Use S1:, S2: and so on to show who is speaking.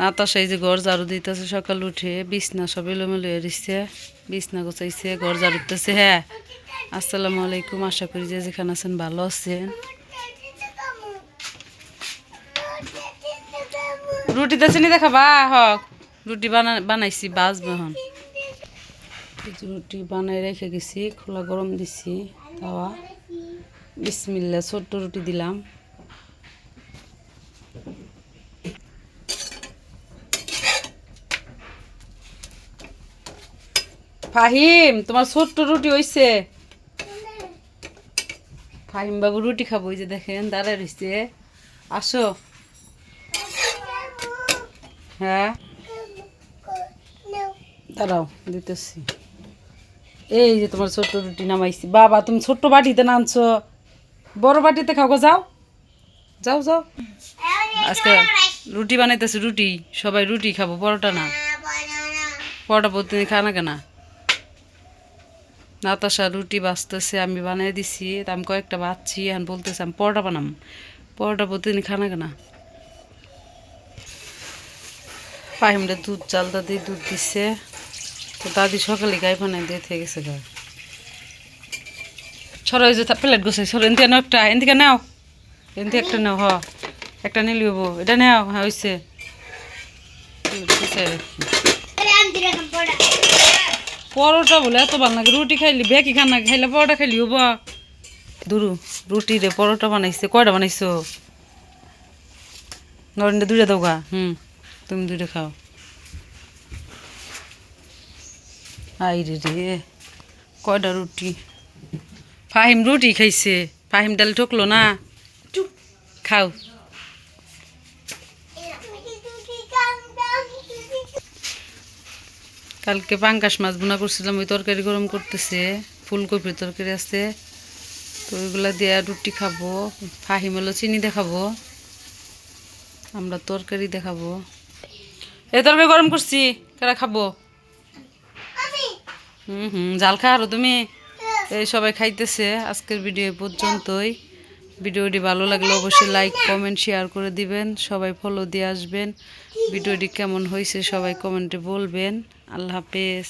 S1: নাতাশা এই যে ঘর ঝাড়ু দিতেছে, সকাল উঠে বিছনা সব এলোমেলো এরিছে বিছনা গোছাইছে, ঘর ঝাড়ু দিতেছে হ্যাঁ। আসসালামু আলাইকুম, আশা করি যে যেখানে আছেন ভালো আছেন। রুটিতে চিনি দেখাবা হক। রুটি বানা, বানাইছি, বাজবে হন এই রুটি বানাই রেখে গেছি, খোলা গরম দিছি, তাওয়া। বিসমিল্লা ছোট্ট রুটি দিলাম। ফাহিম, তোমার ছোট্ট রুটি হইছে। ফাহিম বাবু রুটি খাব ওই যে দেখেন, দাঁড়ায় রইছে। আসো। হ্যাঁ। দাঁড়াও, দিতেছি। এই যে তোমার ছোট্ট রুটি নামাইছি। বাবা, তুমি ছোট্ট বাটিতে নামছো। বড় বাটিতে খাও যাও। যাও যাও। আজকে রুটি বানাইতেছি, রুটি। সবাই রুটি খাব, পরোটা না। পরোটা প্রতিদিন খানা কেনা? নাতাশা রুটি বাঁচতেছে, আমি বানিয়ে দিছি আমি কয়েকটা বাচ্ছি, এখন বলতেছে, আমি পরোটা বানাম। পরোটা প্রতিদিন খানা কেনা। ফাহিমটা দুধ চালটা দিয়ে দুধ দিছে। তো দাদি সকালে গাই বানাই দিয়ে থেকে গেছে গা। ছড়ো যে প্লেট গোছে ছড়ো এনতে নাও একটা এনদিকে নাও। এনতে একটা নাও, হ। একটা নিলি হব এটা নাও হ্যাঁ হয়েছে পরোটা বলে এত ভালো লাগে। রুটি খাইলি বেকি খানা খাইলে পরোটা খাইলি হব। দুরু রুটি রে পরোটা বানাইছে কয়টা বানাইছো? নরেন্দ্র দুইটা দাও গা। হুম তুমি দুইটা খাও। আই রে রে কয়টা রুটি? ফাহিম রুটি খাইছে ফাহিম ডাল ঠকলো না? খাও। কালকে পাঙ্কাশ মাছ বোনা করছিলাম ওই তরকারি গরম করতেছে ফুলকপির তরকারি আছে তো ওইগুলা দিয়ে রুটি খাব ফাহিম হলো চিনি দেখাবো আমরা তরকারি দেখাবো। এই তরকারি গরম করছি কারা খাব? হুম হুম জাল খা আরও তুমি। এই সবাই খাইতেছে আজকের ভিডিও পর্যন্তই। ভিডিওটি ভালো লাগলে অবশ্যই লাইক কমেন্ট শেয়ার করে দিবেন সবাই ফলো দিয়ে আসবেন। ভিডিওটি কেমন হয়েছে সবাই কমেন্টে বলবেন। আল্লাহ হাফেজ।